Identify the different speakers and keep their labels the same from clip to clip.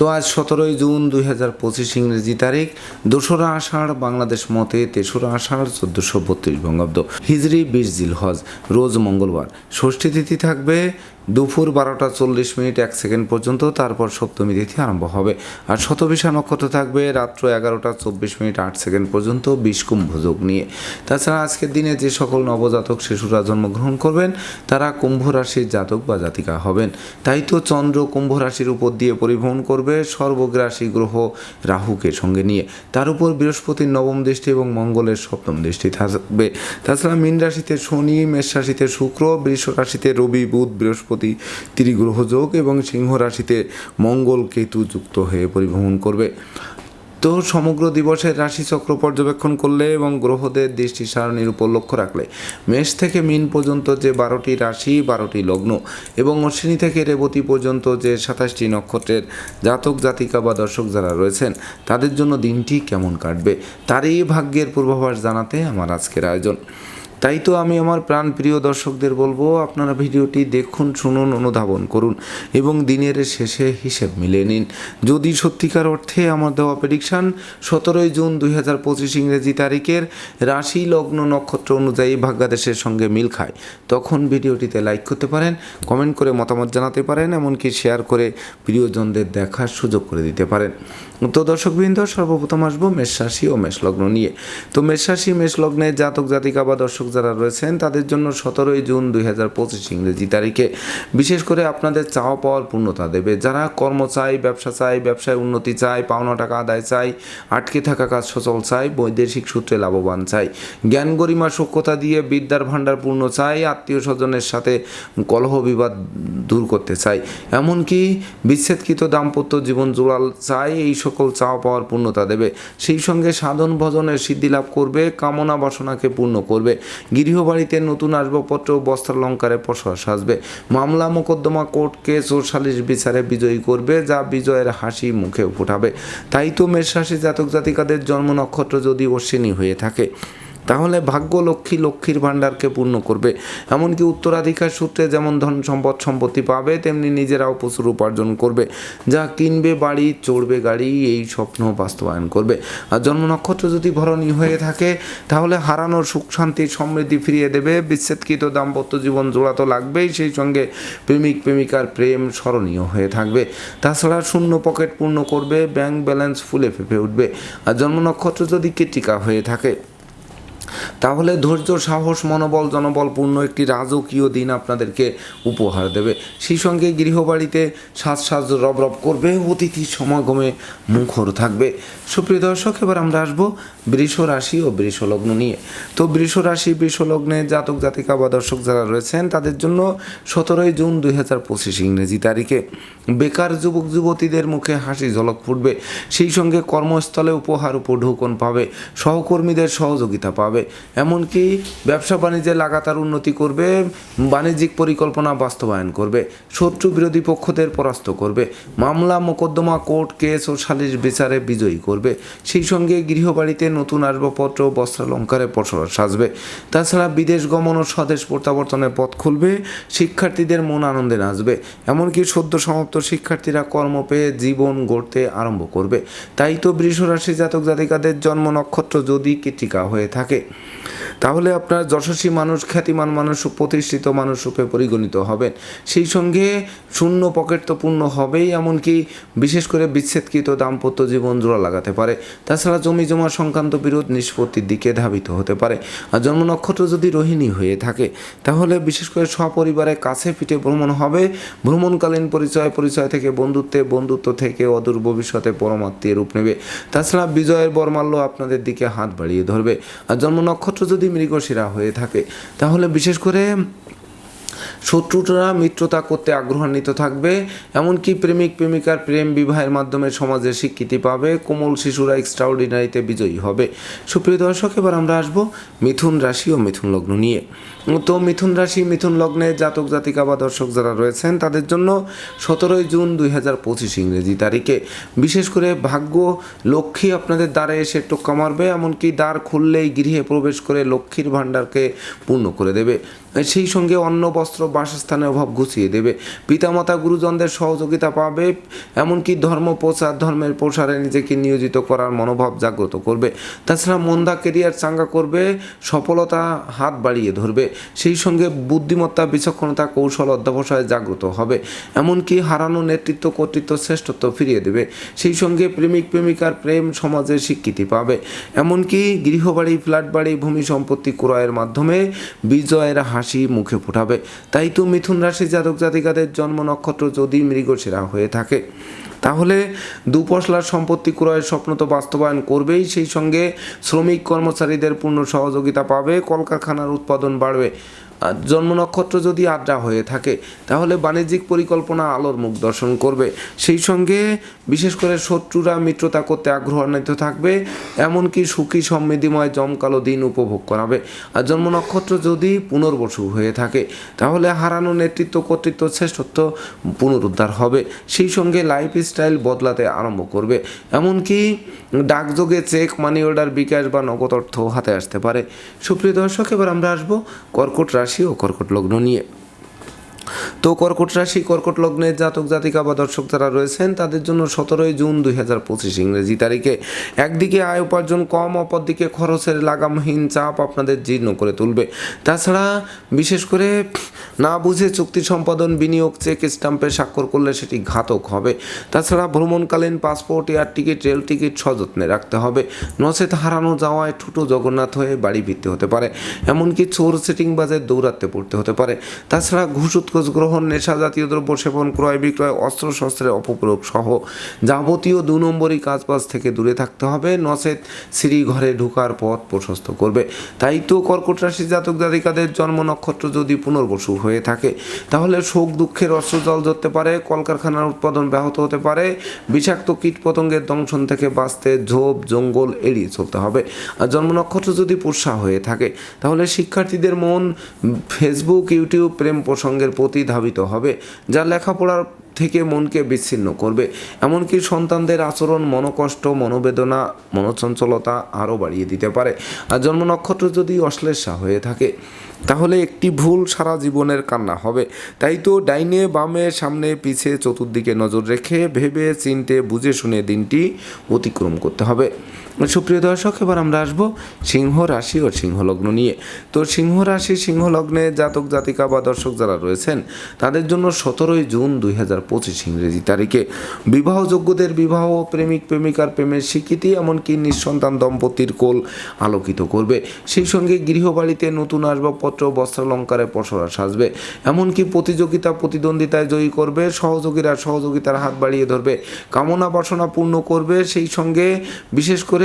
Speaker 1: তো আজ সতেরোই জুন দুই হাজার পঁচিশ ইংরেজি তারিখ, দোসরা আষাঢ়, বাংলাদেশ মতে তেসরা আষাঢ়, চোদ্দোশো বত্রিশ বঙ্গাব্দ। হিজরি, বিশ জিল হজ, রোজ মঙ্গলবার। ষষ্ঠী তিথি থাকবে, দুপুর বারোটা চল্লিশ মিনিট এক সেকেন্ড পর্যন্ত, তারপর সপ্তমী তিথি আরম্ভ হবে। আর শতবিশা নক্ষত্র থাকবে, রাত্র এগারোটা চব্বিশ মিনিট আট সেকেন্ড পর্যন্ত বিশ কুম্ভ যোগ নিয়ে। তাছাড়া আজকের দিনে যে সকল নবজাতক শিশুরা জন্মগ্রহণ করবেন, তারা কুম্ভ রাশির জাতক বা জাতিকা হবেন। তাই তো চন্দ্র কুম্ভ রাশির উপর দিয়ে পরিভ্রমণ করবে। সর্বগ্রাসী গ্রহ রাহুকে সঙ্গে নিয়ে। তার উপর বৃহস্পতির নবম দৃষ্টি এবং মঙ্গলের সপ্তম দৃষ্টি থাকবে। তাছাড়া মীন রাশিতে শনি, মেষ রাশিতে শুক্র, বৃষ রাশিতে রবি, বুধ, বৃহস্পতি ত্রিগ্রহ যোগ এবং সিংহ রাশিতে মঙ্গল কেতু যুক্ত হয়ে পরিভ্রমণ করবে। তো সমগ্র দিবসের রাশিচক্র পর্যবেক্ষণ করলে এবং গ্রহদের দৃষ্টি সারণীর উপর লক্ষ্য রাখলে মেষ থেকে মিন পর্যন্ত যে বারোটি রাশি, বারোটি লগ্ন এবং অশ্বিনী থেকে রেবতী পর্যন্ত যে সাতাশটি নক্ষত্রের জাতক, জাতিকা বা দর্শক যারা রয়েছেন, তাদের জন্য দিনটি কেমন কাটবে, তারই ভাগ্যের পূর্বাভাস জানাতে আমার আজকের আয়োজন। তাই তো আমি আমার প্রাণ প্রিয় দর্শকদের বলব, আপনারা ভিডিওটি দেখুন, শুনুন, অনুধাবন করুন এবং দিনের শেষে হিসেব মিলিয়ে নিন। যদি সত্যিকার অর্থে আমার দেওয়া প্রেডিকশান সতেরোই জুন দুই হাজার পঁচিশ ইংরেজি তারিখের রাশি লগ্ন নক্ষত্র অনুযায়ী ভাগ্যাদেশের সঙ্গে মিল খায়, তখন ভিডিওটিতে লাইক করতে পারেন কমেন্ট করে মতামত জানাতে পারেন, এমনকি শেয়ার করে প্রিয়জনদের দেখার সুযোগ করে দিতে পারেন। তো দর্শকবৃন্দ, সর্বপ্রথম আসব মেষ রাশি ও মেষ লগ্ন নিয়ে। তো মেষ রাশি, মেষ লগ্নের জাতক, জাতিকা বা দর্শক যারা রয়েছেন, তাদের জন্য সতেরোই জুন দুই হাজার পঁচিশ ইংরেজি তারিখে বিশেষ করে আপনাদের চাওয়া পাওয়ার পূর্ণতা দেবে। যারা কর্ম চাই ব্যবসা চাই ব্যবসায় উন্নতি চাই পাওনা টাকা আদায় চাই আটকে থাকা কাজ সচল চাই বৈদেশিক সূত্রে লাভবান চাই জ্ঞান গরিমা সক্ষতা দিয়ে বিদ্যার ভাণ্ডার পূর্ণ চাই আত্মীয় স্বজনের সাথে কলহ বিবাদ দূর করতে চাই এমনকি বিচ্ছেদকৃত দাম্পত্য জীবন জোড়াল চাই এই সকল চাওয়া পাওয়ার পূর্ণতা দেবে। সেই সঙ্গে সাধন ভজনের সিদ্ধি লাভ করবে, কামনা বাসনাকে পূর্ণ করবে। গৃহবাড়িতে নতুন আসবাবপত্র বস্ত্র বস্ত্রালঙ্কারে প্রসার সাজবে। মামলা মোকদ্দমা কোর্ট কেস ও সালিশ বিচারে বিজয়ী করবে, যা বিজয়ের হাসি মুখে ফুটাবে তাই তো মেষ রাশি জাতক জাতিকাদের জন্ম নক্ষত্র যদি অশ্বিনী হয়ে থাকে। তাহলে ভাগ্য লক্ষ্মী লক্ষ্মীর ভাণ্ডারকে পূর্ণ করবে। এমনকি উত্তরাধিকার সূত্রে যেমন ধন সম্পদ সম্পত্তি পাবে, তেমনি নিজেরাও প্রচুর উপার্জন করবে। যা কিনবে, বাড়ি, চড়বে গাড়ি, এই স্বপ্ন বাস্তবায়ন করবে। আর জন্ম নক্ষত্র যদি ভরণী হয়ে থাকে, তাহলে হারানোর সুখ, শান্তি, সমৃদ্ধি ফিরিয়ে দেবে। বিচ্ছেদকৃত দাম্পত্য জীবন জোড়া তো লাগবেই, সেই সঙ্গে প্রেমিক, প্রেমিকার প্রেম স্মরণীয় হয়ে থাকবে। তাছাড়া শূন্য পকেট পূর্ণ করবে, ব্যাংক ব্যালেন্স ফুলে ফেপে উঠবে। আর জন্ম নক্ষত্র যদি কেটিকা হয়ে থাকে তাহলে ধৈর্য, সাহস, মনোবল, জনবলপূর্ণ একটি রাজকীয় দিন আপনাদেরকে উপহার দেবে। সেই সঙ্গে গৃহবাড়িতে সাজ সাজ রব রব করবে, অতিথি সমাগমে মুখর থাকবে। সুপ্রিয় দর্শক, এবার আমরা আসব বৃষ রাশি ও বৃষ লগ্ন নিয়ে। তো বৃষ রাশি, বৃষ লগ্নে জাতক, জাতিকা বা দর্শক যারা রয়েছেন, তাদের জন্য সতেরোই জুন দুই হাজার পঁচিশ ইংরেজি তারিখে বেকার যুবক, যুবতীদের মুখে হাসি ঝলক ফুটবে। সেই সঙ্গে কর্মস্থলে উপহার উপঢৌকন পাবে, সহকর্মীদের সহযোগিতা পাবে। এমনকি ব্যবসা বাণিজ্যে লাগাতার উন্নতি করবে, বাণিজ্যিক পরিকল্পনা বাস্তবায়ন করবে, শত্রু বিরোধী পক্ষদের পরাস্ত করবে, মামলা, মোকদ্দমা, কোর্ট কেস ও সালিশ বিচারে বিজয়ী করবে। সেই সঙ্গে গৃহবাড়িতে নতুন আসবাবপত্র, বস্ত্রালঙ্কারে পসরা সাজবে। তাছাড়া বিদেশ গমন ও স্বদেশ প্রত্যাবর্তনের পথ খুলবে, শিক্ষার্থীদের মন আনন্দে নাচবে। এমনকি সদ্য সমাপ্ত শিক্ষার্থীরা কর্ম পেয়ে জীবন গড়তে আরম্ভ করবে। তাই তো বৃষরাশি জাতক জাতিকাদের জন্ম নক্ষত্র যদি কীটিকা হয়ে থাকে। তাহলে আপনার যশস্বী মানুষ, খ্যাতিমান মানুষ প্রতিষ্ঠিত মানুষ রূপে পরিগণিত হবেন। সেই সঙ্গে শূন্য পকেট তো পূর্ণ হবেই, এমনকি বিশেষ করে বিচ্ছেদকৃত দাম্পত্য জীবন জোড়া লাগাতে পারে। তাছাড়া জমি জমা সংক্রান্ত বিরোধ নিষ্পত্তির দিকে ধাবিত হতে পারে। আর জন্ম নক্ষত্র যদি রোহিণী হয়ে থাকে, তাহলে বিশেষ করে সপরিবারে কাছে পিঠে ভ্রমণ হবে। ভ্রমণকালীন পরিচয় পরিচয় থেকে বন্ধুত্বে, বন্ধুত্ব থেকে অদূর ভবিষ্যতে পরমাত্মীয় রূপ নেবে। তাছাড়া বিজয়ের বর্মাল্য আপনাদের দিকে হাত বাড়িয়ে ধরবে। আর জন্ম নক্ষত্র যদি মৃগশিরা হয়ে থাকে তাহলে বিশেষ করে শত্রুরা মিত্রতা করতে আগ্রহান্বিত থাকবে, এমনকি প্রেমিক প্রেমিকার প্রেম বিবাহের মাধ্যমে সমাজে স্বীকৃতি পাবে, কোমল শিশুরা এক্সট্রাঅর্ডিনারিতে বিজয়ী হবে। সুপ্রিয় দর্শক, এবার আমরা আসব মিথুন রাশি ও মিথুন লগ্ন নিয়ে। তো মিথুন রাশি, মিথুন লগ্নে জাতক, জাতিকা বা দর্শক যারা রয়েছেন, তাদের জন্য সতেরোই জুন দুই হাজার পঁচিশ ইংরেজি তারিখে। বিশেষ করে ভাগ্য, লক্ষ্মী আপনাদের দ্বারে এসে টোক্কা মারবে, এমনকি দ্বার খুললেই গৃহে প্রবেশ করে লক্ষ্মীর ভাণ্ডারকে পূর্ণ করে দেবে। সেই সঙ্গে অন্ন, বস্ত্র বাসস্থানের অভাব ঘুষিয়ে দেবে। পিতামাতা গুরুজনদের সহযোগিতা পাবে, এমনকি ধর্ম প্রচার, ধর্মের প্রসারে নিজেকে নিয়োজিত করার মনোভাব জাগ্রত করবে। তাছাড়া মন্দা কেরিয়ার চাঙ্গা করবে, সফলতা হাত বাড়িয়ে ধরবে। সেই সঙ্গে বুদ্ধিমত্তা, বিচক্ষণতা কৌশল অধ্যবসায় জাগ্রত হবে। এমনকি হারানো নেতৃত্ব, কর্তৃত্ব, শ্রেষ্ঠত্ব ফিরিয়ে দেবে। সেই সঙ্গে প্রেমিক, প্রেমিকার প্রেম সমাজে স্বীকৃতি পাবে। এমনকি গৃহবাড়ি ফ্ল্যাট বাড়ি ভূমি সম্পত্তি ক্রয়ের মাধ্যমে বিজয়ের হাসি মুখে ফোটাবে। তাই তো মিথুন রাশি জাতক জাতিকাদের জন্ম নক্ষত্র যদি মৃগশিরা হয়ে থাকে, তাহলে দুপশলার সম্পত্তি ক্রয়ের স্বপ্ন তো বাস্তবায়ন করবেই। সেই সঙ্গে শ্রমিক কর্মচারীদের পূর্ণ সহযোগিতা পাবে, কলকারখানার উৎপাদন বাড়বে। জন্ম নক্ষত্র যদি আড্ডা হয়ে থাকে, তাহলে বাণিজ্যিক পরিকল্পনা আলোর মুখ দর্শন করবে। সেই সঙ্গে বিশেষ করে শত্রুরা মিত্রতা করতে আগ্রহান্বিত থাকবে, এমনকি সুখী সমৃদ্ধিময় জমকালো দিন উপভোগ করাবে। আর জন্ম নক্ষত্র যদি পুনর্বসু হয়ে থাকে, তাহলে হারানো নেতৃত্ব কর্তৃত্ব শ্রেষ্ঠত্ব পুনরুদ্ধার হবে। সেই সঙ্গে লাইফ স্টাইল বদলাতে আরম্ভ করবে। এমনকি ডাকযোগে চেক মানি অর্ডার বিকাশ বা নগদ অর্থ হাতে আসতে পারে। সুপ্রিয় দর্শক, এবার আমরা আসব কর্কট রাশি ও কর্কট লগ্ন নিয়ে তো কর্কট রাশি, কর্কট লগ্নের জাতক, জাতিকা বা দর্শক যারা রয়েছেন, তাদের জন্য সতেরোই জুন দুই হাজার পঁচিশ ইংরেজি তারিখে। একদিকে আয় উপার্জন কম, অপরদিকে খরচের লাগামহীন চাপ আপনাদের জীর্ণ করে তুলবে। তাছাড়া বিশেষ করে না বুঝে চুক্তি সম্পাদন, বিনিয়োগ, চেক স্টাম্পে স্বাক্ষর করলে সেটি ঘাতক হবে। তাছাড়া ভ্রমণকালীন passport, air ticket, rail ticket সযত্নে রাখতে হবে। নচেত হারানো যাওয়ায় ঠুটো জগন্নাথ হয়ে বাড়ি ফিরতে হতে পারে। এমনকি চোর সেটিং বাজে দৌড়াতে পড়তে হতে পারে। তাছাড়া ঘুষ উৎকোচ গ্রহণ নেশা জাতীয় দ্রব্য সেবন, ক্রয় বিক্রয়, অস্ত্র শস্ত্রের অপপ্রয়োগ সহ যাবতীয় দু নম্বরই কাজবাজ থেকে দূরে থাকতে হবে। নচেত সিঁড়ি ঘরে ঢোকার পথ প্রশস্ত করবে। তাই তো কর্কট রাশি জাতক জাতিকাদের জন্ম নক্ষত্র যদি পুনর্বসু হয়ে থাকে, তাহলে শোক, দুঃখের অস্ত্র জল ধরতে পারে, কলকারখানার উৎপাদন ব্যাহত হতে পারে, বিষাক্ত কীট পতঙ্গের দংশন থেকে বাঁচতে ঝোপ, জঙ্গল এড়িয়ে চলতে হবে। আর জন্ম নক্ষত্র যদি পোষা হয়ে থাকে, তাহলে শিক্ষার্থীদের মন ফেসবুক ইউটিউব প্রেম প্রসঙ্গের প্রতি ধাবিত হবে, যা লেখাপড়ার থেকে মনকে বিচ্ছিন্ন করবে। এমনকি সন্তানদের আচরণ, মনোকষ্ট, মনোবেদনা, মনোচঞ্চলতা আরও বাড়িয়ে দিতে পারে। আর জন্ম নক্ষত্র যদি অশ্লেষা হয়ে থাকে, তাহলে একটি ভুল সারা জীবনের কান্না হবে। তাই তো ডাইনে বামে সামনে পিছে চতুর্দিকে নজর রেখে ভেবে চিনতে বুঝে শুনে দিনটি অতিক্রম করতে হবে। সুপ্রিয় দর্শক, এবার আমরা আসব সিংহ রাশি ও সিংহ লগ্ন নিয়ে। তো সিংহ রাশি সিংহ লগ্নে জাতক, জাতিকা বা দর্শক যারা রয়েছেন, তাদের জন্য সতেরোই জুন দুই হাজার পঁচিশ ইংরেজি তারিখে। বিবাহযোগ্যদের বিবাহ, প্রেমিক, প্রেমিকার প্রেমের স্বীকৃতি, এমনকি নিঃসন্তান দম্পতির কোল আলোকিত করবে। সেই সঙ্গে গৃহবাড়িতে নতুন আসবাবপত্র, বস্ত্রালঙ্কারে পসরা সাজবে। এমনকি প্রতিযোগিতা, প্রতিদ্বন্দ্বিতায় জয়ী করবে, সহযোগীরা সহযোগিতার হাত বাড়িয়ে ধরবে, কামনা বাসনা পূর্ণ করবে। সেই সঙ্গে বিশেষ করে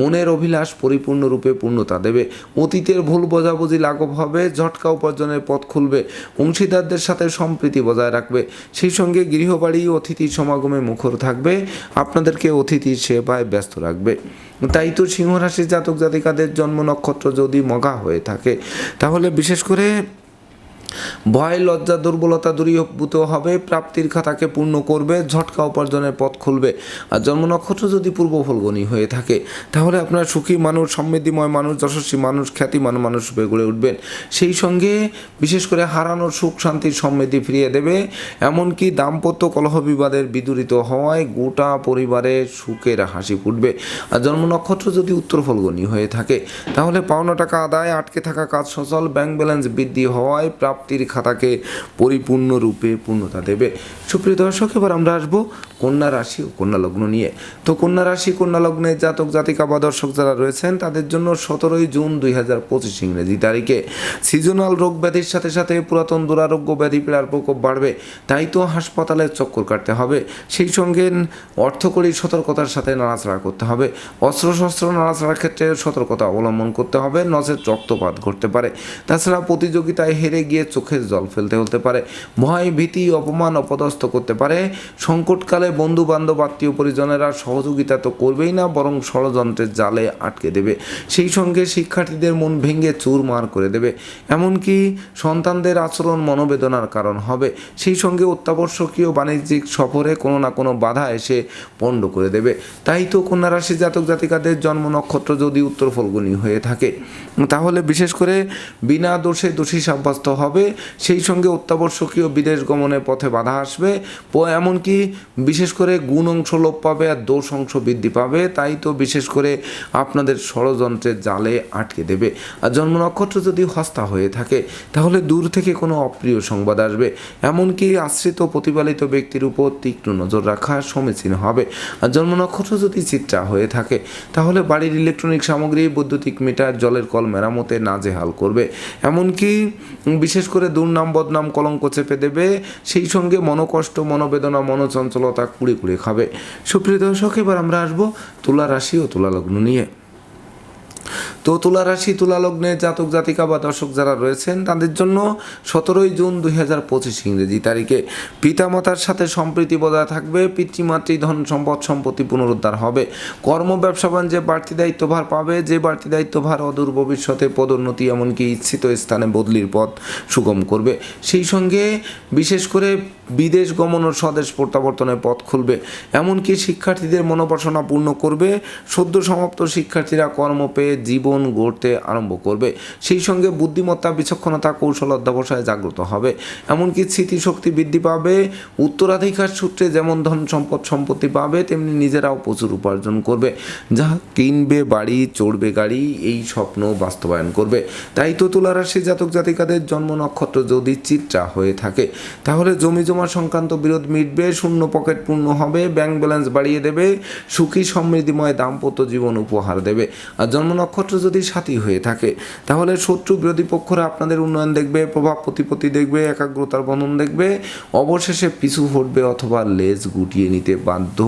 Speaker 1: মনের অভিলাষ পরিপূর্ণরূপে পূর্ণতা দেবে। অতীতের ভুল বোঝাবুঝি লাঘব হবে, ঝটকা উপার্জনের পথ খুলবে, অংশীদারদের সাথে সম্প্রীতি বজায় রাখবে। সেই সঙ্গে গৃহবাড়ি, অতিথি সমাগমে মুখর থাকবে, আপনাদেরকে অতিথি সেবায় ব্যস্ত রাখবে। তাই তো সিংহরাশি জাতক জাতিকাদের জন্ম নক্ষত্র যদি মগা হয়ে থাকে, তাহলে বিশেষ করে ভয়, লজ্জা, দুর্বলতা দূরীভূত হবে, প্রাপ্তির খাতাকে পূর্ণ করবে, ঝটকা উপার্জনের পথ খুলবে। আর জন্ম নক্ষত্র যদি পূর্ব ফলগণী হয়ে থাকে, তাহলে আপনার সুখী মানুষ, সমৃদ্ধিময় মানুষ, যশস্বী মানুষ খ্যাতিমান মানুষ রূপে গড়ে উঠবেন। সেই সঙ্গে বিশেষ করে হারানোর সুখ শান্তির সমৃদ্ধি ফিরিয়ে দেবে। এমনকি দাম্পত্য কলহ বিবাদের বিদূরিত হওয়ায় গোটা পরিবারে সুখের হাসি ফুটবে। আর জন্ম নক্ষত্র যদি উত্তর ফলগণী হয়ে থাকে, তাহলে পাওনা টাকা আদায়, আটকে থাকা কাজ সচল, ব্যাংক ব্যালেন্স বৃদ্ধি হওয়ায় প্রাপ্তির খাতাকে পরিপূর্ণরূপে পূর্ণতা দেবে। সুপ্রিয় দর্শক, এবার আমরা আসব কন্যা রাশি ও কন্যা লগ্ন নিয়ে। তো কন্যা রাশি, কন্যা লগ্নের জাতক, জাতিকা বা দর্শক যারা রয়েছেন, তাদের জন্য সতেরোই জুন দুই হাজার পঁচিশ ইংরেজি তারিখে। সিজনাল রোগ ব্যাধির সাথে সাথে পুরাতন দুরারোগ্য ব্যাধি, পীড়ার প্রকোপ বাড়বে, তাই তো হাসপাতালে চক্কর কাটতে হবে। সেই সঙ্গে অর্থকরী সতর্কতার সাথে নাড়াচাড়া করতে হবে। অস্ত্রশস্ত্র নাড়াচাড়ার ক্ষেত্রে সতর্কতা অবলম্বন করতে হবে, নচেত রক্তপাত ঘটতে পারে। তাছাড়া প্রতিযোগিতায় হেরে গিয়ে চোখের জল ফেলতে হতে পারে ভয় ভীতি অপমান, অপদস্থ করতে পারে। সংকটকালে বন্ধু বান্ধব আত্মীয় পরিজনেরা সহযোগিতা তো করবেই না, বরং ষড়যন্ত্রের জালে আটকে দেবে। সেই সঙ্গে শিক্ষার্থীদের মন ভেঙে চুরমার করে দেবে। এমনকি সন্তানদের আচরণ মনোবেদনার কারণ হবে। সেই সঙ্গে অত্যাবশ্যকীয় বাণিজ্যিক সফরে কোনো না কোনো বাধা এসে পণ্ড করে দেবে। তাই তো কন্যা রাশি জাতক জাতিকাদের জন্ম নক্ষত্র যদি উত্তর ফলগুনি হয়ে থাকে, তাহলে বিশেষ করে বিনা দোষে দোষী সাব্যস্ত হবে, সেই সঙ্গে অত্যাবশ্যকীয় বিদেশ গমনের পথে বাধা আসবে। এমনকি বিশেষ করে গুণ অংশ লোপ পাবে আর দোষ অংশ বৃদ্ধি পাবে, তাই তো বিশেষ করে আপনাদের ষড়যন্ত্রের জালে আটকে দেবে। আর জন্ম নক্ষত্র যদি হস্তা হয়ে থাকে, তাহলে দূর থেকে কোনো অপ্রিয় সংবাদ আসবে। এমনকি আশ্রিত প্রতিপালিত ব্যক্তির উপর তীক্ষ্ণ নজর রাখা সমীচীন হবে। আর জন্ম নক্ষত্র যদি চিত্রা হয়ে থাকে, তাহলে বাড়ির ইলেকট্রনিক সামগ্রী, বৈদ্যুতিক মিটার, জলের কল মেরামতে নাজেহাল করবে। এমনকি বিশেষ করে দুর্নাম, বদনাম, কলঙ্ক চেপে দেবে, সেই সঙ্গে মনোকষ্ট, মনোবেদনা, মনোচঞ্চলতা কুড়ে কুড়ে খাবে। সুপ্রিয় দর্শক, এবার আমরা আসব তুলা রাশি ও তুলা লগ্ন নিয়ে। তো তুলা রাশি, তুলা লগ্নে জাতক, জাতিকা বা দর্শক যারা রয়েছেন, তাদের জন্য সতেরোই জুন দুই হাজার পঁচিশ ইংরেজি তারিখে পিতামাতার সাথে সম্প্রীতি বজায় থাকবে, পিতৃমাতৃ ধন সম্পদ সম্পত্তি পুনরুদ্ধার হবে। কর্ম, ব্যবসা, বাণিজ্যে বাড়তি দায়িত্বভার পাবে, যে বাড়তি দায়িত্বভার অদূর ভবিষ্যতে পদোন্নতি এমনকি ইচ্ছিত স্থানে বদলির পথ সুগম করবে। সেই সঙ্গে বিশেষ করে বিদেশ গমন ও স্বদেশ প্রত্যাবর্তনের পথ খুলবে। এমনকি শিক্ষার্থীদের মনোবাসনা পূর্ণ করবে। সদ্য সমাপ্ত শিক্ষার্থীরা কর্ম পেয়ে জীবন গড়তে আরম্ভ করবে। সেই সঙ্গে বুদ্ধিমত্তা, বিচক্ষণতা, কৌশল অধ্যাবসায় জাগ্রত হবে। এমনকি স্মৃতিশক্তি বৃদ্ধি পাবে। উত্তরাধিকার সূত্রে যেমন ধন সম্পদ সম্পত্তি পাবে, তেমনি নিজেরাও প্রচুর উপার্জন করবে। যা কিনবে বাড়ি, চড়বে গাড়ি, এই স্বপ্ন বাস্তবায়ন করবে। তাই তো তুলা রাশি জাতক জাতিকাদের জন্ম নক্ষত্র যদি চিত্রা হয়ে থাকে, তাহলে জমি জমা সংক্রান্ত বিরোধ মিটবে, শূন্য পকেট পূর্ণ হবে, ব্যাংক ব্যালেন্স বাড়িয়ে দেবে, সুখী সমৃদ্ধিময় দাম্পত্য জীবন উপহার দেবে। আর জন্ম নক্ষত্র যদি সাথী হয়ে থাকে, তাহলে শত্রু বিরোধী পক্ষরা আপনাদের উন্নয়ন দেখবে, প্রভাব প্রতিপত্তি দেখবে, একাগ্রতার বন্ধন দেখবে, অবশেষে পিছু হটবে অথবা লেজ গুটিয়ে নিতে বাধ্য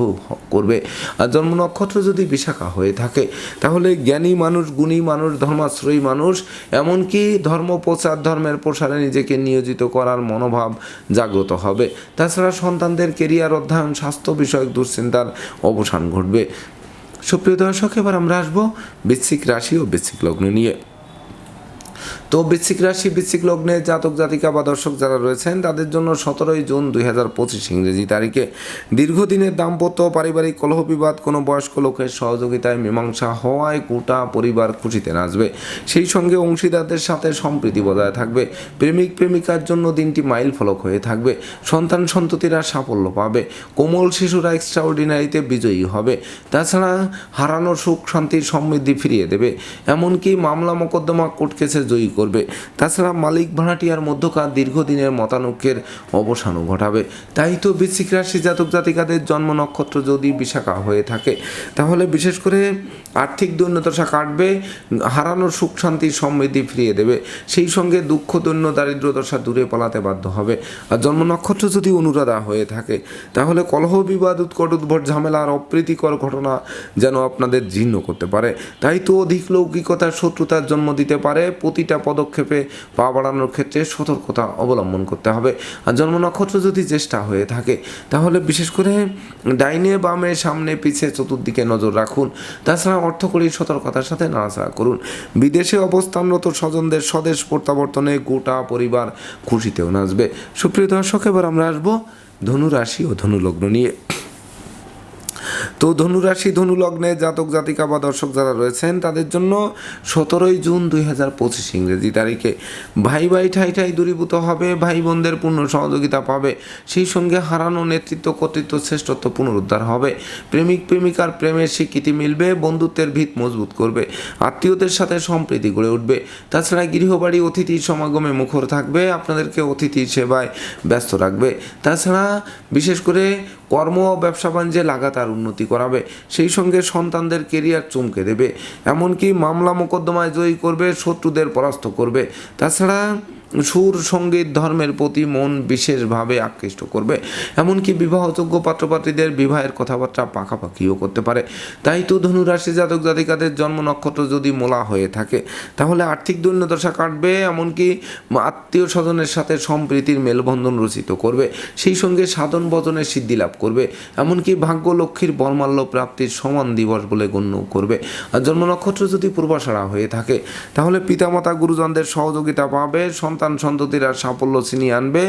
Speaker 1: করবে। আর জন্ম নক্ষত্র যদি বিশাখা হয়ে থাকে, তাহলে জ্ঞানী মানুষ, গুণী মানুষ, ধর্মাশ্রয়ী মানুষ, এমনকি ধর্ম প্রচার, ধর্মের প্রসারে নিজেকে নিয়োজিত করার মনোভাব জাগ্রত হবে। তাছাড়া সন্তানদের কেরিয়ার অধ্যয়ন, স্বাস্থ্য বিষয়ক দুশ্চিন্তার অবসান ঘটবে। সুপ্রিয় দর্শক এবার আমরা আসব বৃশ্চিক রাশি ও বৃশ্চিক লগ্ন নিয়ে। তো বৃশ্চিক রাশি, বৃশ্চিক লগ্নে জাতক, জাতিকা বা দর্শক যারা রয়েছেন, তাদের জন্য সতেরোই জুন দুই হাজার পঁচিশ ইংরেজি তারিখে। দীর্ঘদিনের দাম্পত্য, পারিবারিক কলহ বিবাদ, কোনো বয়স্ক লোকের সহযোগিতায় মীমাংসা হওয়ায় গোটা পরিবার খুশিতে নাচবে। সেই সঙ্গে অংশীদারদের সাথে সম্প্রীতি বজায় থাকবে। প্রেমিক, প্রেমিকার জন্য দিনটি মাইল ফলক হয়ে থাকবে। সন্তান, সন্ততিরা সাফল্য পাবে। কোমল শিশুরা এক্সট্রাঅর্ডিনারিতে বিজয়ী হবে। তাছাড়া হারানো সুখ, শান্তি, সমৃদ্ধি ফিরিয়ে দেবে। এমনকি মামলা মোকদ্দমা কোর্ট কেসে জয়ী করবে। তাছাড়া মালিক ভাড়াটিয়ার মধ্যকার দীর্ঘদিনের মতানৈক্যের অবসানও ঘটাবে। তাই তো বৃশ্চিক রাশি জাতক জাতিকাদের জন্ম নক্ষত্র যদি বিশাখা হয়ে থাকে, তাহলে বিশেষ করে আর্থিক দৈন্যদশা কাটবে হারানো সুখ শান্তি সমৃদ্ধি ফিরিয়ে দেবে। সেই সঙ্গে দুঃখ, দৈন্য দারিদ্র দশা দূরে পালাতে বাধ্য হবে। আর জন্ম নক্ষত্র যদি অনুরাধা হয়ে থাকে, তাহলে কলহ, বিবাদ, উৎকট, উদ্ভট, ঝামেলা আর অপ্রীতিকর ঘটনা যেন আপনাদের জীর্ণ করতে পারে। তাই তো অধিক লৌকিকতার শত্রুতার জন্ম দিতে পারে। প্রতিটা পদক্ষেপে পা বাড়ানোর ক্ষেত্রে সতর্কতা অবলম্বন করতে হবে। আর জন্ম নক্ষত্র যদি চেষ্টা হয়ে থাকে, তাহলে বিশেষ করে ডাইনে বামে সামনে পিছে চতুর্দিকে নজর রাখুন। তাছাড়া অর্থকরীর সতর্কতার সাথে নাড়াচাড়া করুন। বিদেশে অবস্থানরত স্বজনদের স্বদেশ প্রত্যাবর্তনে গোটা পরিবার খুশিতেও নাচবে। সুপ্রিয় দর্শক, এবার আমরা আসব ধনু রাশি ও ধনু লগ্ন নিয়ে। তো ধনুরাশি ধনু লগ্নে জাতক, জাতিকা বা দর্শক যারা রয়েছেন, তাদের জন্য সতেরোই জুন দুই হাজার পঁচিশ ইংরেজি তারিখে ভাই ভাই ঠাই ঠাই দূরীভূত হবে, ভাই বোনদের পূর্ণ সহযোগিতা পাবে, সেই সঙ্গে হারানো নেতৃত্ব, কর্তৃত্ব, শ্রেষ্ঠত্ব পুনরুদ্ধার হবে। প্রেমিক, প্রেমিকার প্রেমের স্বীকৃতি মিলবে, বন্ধুত্বের ভিত মজবুত করবে, আত্মীয়দের সাথে সম্প্রীতি গড়ে উঠবে। তাছাড়া গৃহবাড়ি, অতিথি সমাগমে মুখর থাকবে, আপনাদেরকে অতিথি সেবায় ব্যস্ত রাখবে। তাছাড়া বিশেষ করে কর্ম ও ব্যবসা বাণিজ্যে লাগাতার উন্নতি করাবে, সেই সঙ্গে সন্তানদের কেরিয়ার চমকে দেবে। এমনকি মামলা মোকদ্দমায় জয়ী করবে, শত্রুদের পরাস্ত করবে। তাছাড়া সুর সংগীত ধর্মের প্রতি মন বিশেষভাবে আকৃষ্ট করবে। এমনকি বিবাহযোগ্য পাত্রপাত্রীদের বিবাহের কথাবার্তা পাকাপাকিও করতে পারে। তাই তো ধনুরাশি জাতক জাতিকাদের জন্ম নক্ষত্র যদি মোলা হয়ে থাকে, তাহলে আর্থিক দৈন্যদশা কাটবে, এমনকি আত্মীয় স্বজনের সাথে সম্প্রীতির মেলবন্ধন রচিত করবে। সেই সঙ্গে সাধন বচনের সিদ্ধি লাভ করবে, এমনকি ভাগ্য লক্ষ্মীর বর্মাল্য প্রাপ্তির সমান দিবস বলে গণ্য করবে। আর জন্ম নক্ষত্র যদি পূর্বাশারা হয়ে থাকে, তাহলে পিতামাতা গুরুজনদের সহযোগিতা পাবে, সন্তান সন্ততিরা সাফল্য ছিনিয়ে আনবে,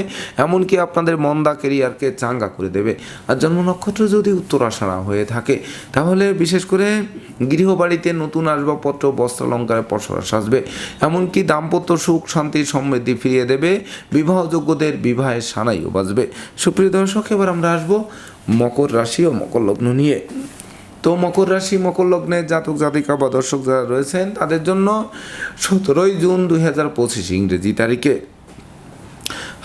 Speaker 1: এমনকি আপনাদের মন্দা কেরিয়ারকে চাঙ্গা করে দেবে। আর জন্ম নক্ষত্র যদি উত্তরাশারা হয়ে থাকে, তাহলে বিশেষ করে গৃহবাড়িতে নতুন আসবাবপত্র, বস্ত্রালঙ্কারে পসরাস আসবে এমনকি দাম্পত্য সুখ, শান্তি, সমৃদ্ধি ফিরিয়ে দেবে, বিবাহযোগ্যদের বিবাহের সানাইও বাজবে। সুপ্রিয় দর্শক, এবার আমরা আসব মকর রাশি ও মকর লগ্ন নিয়ে। তো মকর রাশি, মকর লগ্নে জাতক, জাতিকা বা দর্শক যারা রয়েছেন, তাদের জন্য সতেরোই জুন দুই হাজার পঁচিশ ইংরেজি তারিখে।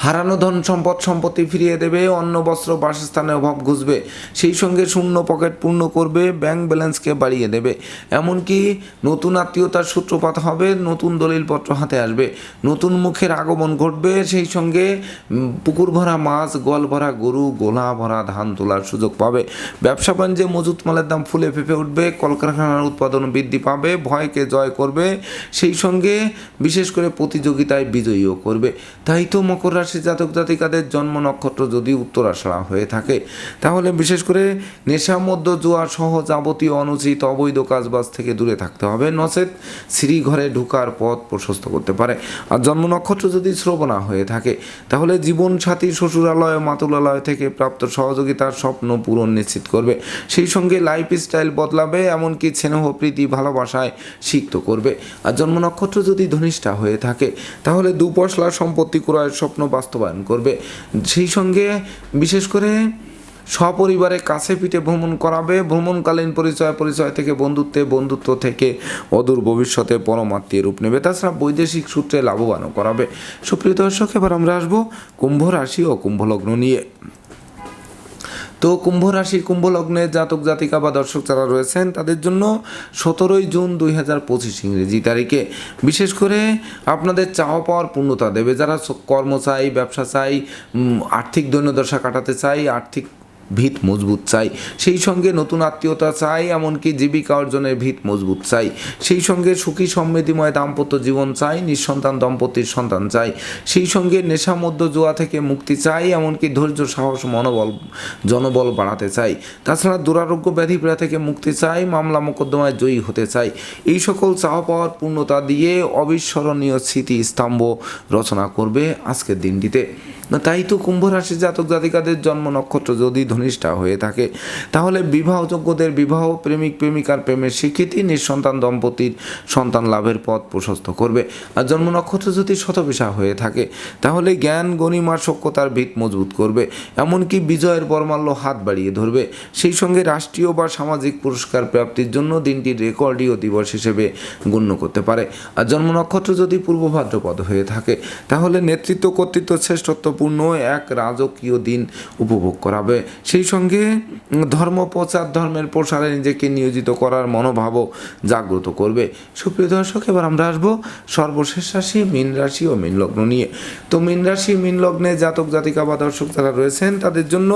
Speaker 1: হারানো ধন সম্পদ সম্পত্তি ফিরিয়ে দেবে, অন্ন, বস্ত্র, বাসস্থানে অভাব ঘুষবে, সেই সঙ্গে শূন্য পকেট পূর্ণ করবে, ব্যাংক ব্যালেন্সকে বাড়িয়ে দেবে। এমনকি নতুন আত্মীয়তার সূত্রপাত হবে, নতুন দলিলপত্র হাতে আসবে, নতুন মুখের আগমন ঘটবে, সেই সঙ্গে পুকুর ভরা মাছ গোয়াল ভরা গরু, গোলা ভরা ধান তোলার সুযোগ পাবে। ব্যবসা বাণিজ্যে মজুত মালের দাম ফুলে ফেপে উঠবে, কলকারখানার উৎপাদন বৃদ্ধি পাবে, ভয়কে জয় করবে, সেই সঙ্গে বিশেষ করে প্রতিযোগিতায় বিজয়ীও করবে। তাই তো মকর জাতক জাতিকাদের জন্ম নক্ষত্র যদি উত্তরাশারা হয়ে থাকে, তাহলে বিশেষ করে নেশা মধ্য জুয়া সহ যাবতীয় অনুচিত অবৈধ কাজবাজ থেকে দূরে থাকতে হবে। নচেত শ্রী ঘরে ঢুকার পথ প্রশস্ত করতে পারে। আর জন্ম নক্ষত্র যদি শ্রবণা হয়ে থাকে, তাহলে জীবন সাথী শ্বশুরালয়, মাতুলালয় থেকে প্রাপ্ত সহযোগিতার স্বপ্ন পূরণ নিশ্চিত করবে। সেই সঙ্গে লাইফ স্টাইল বদলাবে, এমনকি স্নেহ, প্রীতি, ভালোবাসায় সিক্ত করবে। আর জন্ম নক্ষত্র যদি ধনিষ্ঠা হয়ে থাকে, তাহলে দুপশলা সম্পত্তি ক্রয়ের স্বপ্ন বাস্তবায়ন করবে। সেই সঙ্গে বিশেষ করে সপরিবারে কাছে পিঠে ভ্রমণ করাবে। ভ্রমণকালীন পরিচয় পরিচয় থেকে বন্ধুত্বে, বন্ধুত্ব থেকে অদূর ভবিষ্যতে পরমাত্মীয় রূপ নেবে। তাছাড়া বৈদেশিক সূত্রে লাভবানও করাবে। সুপ্রিয় দর্শক, এবার আমরা আসব কুম্ভ রাশি ও কুম্ভলগ্ন নিয়ে। তো কুম্ভ রাশি, কুম্ভ লগ্নে জাতক, জাতিকা বা দর্শক যারা রয়েছেন, তাদের জন্য সতেরোই জুন দুই হাজার পঁচিশ ইংরেজি তারিখে। বিশেষ করে আপনাদের চাওয়া পাওয়ার পূর্ণতা দেবে। যারা কর্ম চাই, ব্যবসা চাই আর্থিক দৈন্যদশা কাটাতে চাই, আর্থিক ভিত মজবুত চাই। সেই সঙ্গে নতুন আত্মীয়তা চাই, এমনকি জীবিকা অর্জনের ভিত মজবুত চাই। সেই সঙ্গে সুখী সমৃদ্ধিময় দাম্পত্য জীবন চাই, নিঃসন্তান দম্পতির সন্তান চাই। সেই সঙ্গে নেশা মধ্য জোয়া থেকে মুক্তি চাই, এমনকি ধৈর্য, সাহস, মনোবল, জনবল বাড়াতে চাই। তাছাড়া দুরারোগ্য ব্যাধি পীড়া থেকে মুক্তি চাই, মামলা মোকদ্দমায় জয়ী হতে চাই। এই সকল চাওয়া পাওয়ার পূর্ণতা দিয়ে অবিস্মরণীয় স্মৃতি স্তম্ভ রচনা করবে আজকের দিনটিতে। না, তাই তো কুম্ভ রাশি জাতক জাতিকাদের জন্ম নক্ষত্র যদি ধনিষ্ঠা হয়ে থাকে, তাহলে বিবাহযোগ্যদের বিবাহ প্রেমিক, প্রেমিকার প্রেমের স্বীকৃতি নিঃসন্তান দম্পতির সন্তান লাভের পথ প্রশস্ত করবে। আর জন্ম নক্ষত্র যদি শতবিশা হয়ে থাকে, তাহলে জ্ঞান, গণিমা সক্ষতার ভিত মজবুত করবে। এমনকি বিজয়ের বর্মাল্য হাত বাড়িয়ে ধরবে। সেই সঙ্গে রাষ্ট্রীয় বা সামাজিক পুরস্কার প্রাপ্তির জন্য দিনটি রেকর্ডীয় দিবস হিসেবে গণ্য করতে পারে। আর জন্ম নক্ষত্র যদি পূর্ব ভাদ্রপদ হয়ে থাকে, তাহলে নেতৃত্ব, কর্তৃত্ব শ্রেষ্ঠত্বপূর্ণ এক রাজকীয় দিন উপভোগ করাবে। সেই সঙ্গে ধর্ম প্রচার ধর্মের প্রসারে নিজেকে নিয়োজিত করার মনোভাবও জাগ্রত করবে। সুপ্রিয় দর্শক, এবার আমরা আসব সর্বশেষ রাশি, মীন রাশি ও মীন লগ্ন নিয়ে। তো মীন রাশি, মীন লগ্নে জাতক, জাতিকা বা দর্শক যারা রয়েছেন, তাদের জন্য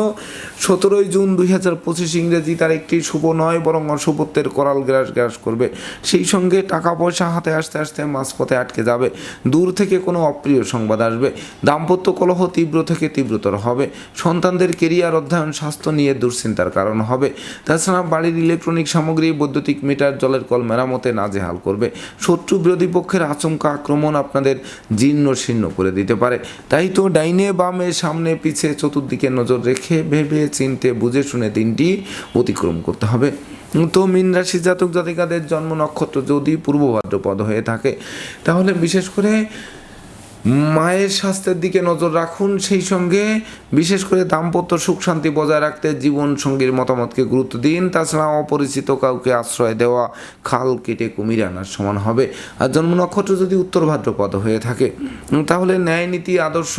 Speaker 1: সতেরোই জুন দুই হাজার পঁচিশ ইংরেজি তার একটি শুভ নয়, বরং অশুভত্বের করাল গ্রাস গ্রাস করবে। সেই সঙ্গে টাকা পয়সা হাতে আসতে আসতে মাঝপথে আটকে যাবে। দূর থেকে কোনো অপ্রিয় সংবাদ আসবে। দাম্পত্য কলহ তীব্র থেকে তীব্রতর হবে। সন্তানদের কেরিয়ার অধ্যয়ন, স্বাস্থ্য নিয়ে দুশ্চিন্তার কারণ হবে। তাছাড়া বাড়ির ইলেকট্রনিক সামগ্রী, বৈদ্যুতিক মিটার, জলের কল মেরামতে নাজেহাল করবে। শত্রু বিরোধী পক্ষের আচমকা আক্রমণ আপনাদের জীর্ণ শীর্ণ করে দিতে পারে। তাই তো ডাইনে বামে সামনে পিছে চতুর্দিকে নজর রেখে ভেবে চিনতে বুঝে শুনে দিনটি অতিক্রম করতে হবে। তো মীন রাশি জাতক জাতিকাদের জন্ম নক্ষত্র যদি পূর্ব ভাদ্রপদ হয়ে থাকে, তাহলে বিশেষ করে মায়ের স্বাস্থ্যের দিকে নজর রাখুন। সেই সঙ্গে বিশেষ করে দাম্পত্য সুখ শান্তি বজায় রাখতে জীবন সঙ্গীর মতামতকে গুরুত্ব দিন। তাছাড়া অপরিচিত কাউকে আশ্রয় দেওয়া খাল কেটে কুমির আনার সমান হবে। আর জন্ম নক্ষত্র যদি উত্তর ভাদ্রপদ হয়ে থাকে, তাহলে ন্যায় নীতি, আদর্শ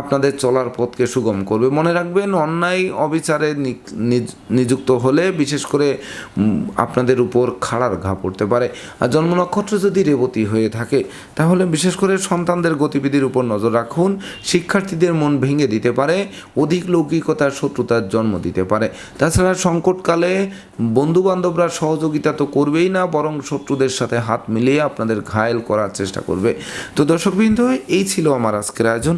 Speaker 1: আপনাদের চলার পথকে সুগম করবে। মনে রাখবেন, অন্যায় অবিচারে নিযুক্ত হলে বিশেষ করে আপনাদের উপর খাড়ার ঘা পড়তে পারে। আর জন্ম নক্ষত্র যদি রেবতী হয়ে থাকে, তাহলে বিশেষ করে সন্তানদের আপনাদের গতিবিধির উপর নজর রাখুন। শিক্ষার্থীদের মন ভেঙে দিতে পারে, অধিক লৌকিকতার শত্রুতার জন্ম দিতে পারে। তাছাড়া সংকটকালে বন্ধু বান্ধবরা সহযোগিতা তো করবেই না, বরং শত্রুদের সাথে হাত মিলিয়ে আপনাদের ঘায়েল করার চেষ্টা করবে। তো দর্শকবৃন্দ, এই ছিল আমার আজকের আয়োজন।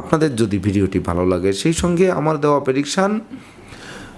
Speaker 1: আপনাদের যদি ভিডিওটি ভালো লাগে, সেই সঙ্গে আমার দেওয়া প্রেডিকশান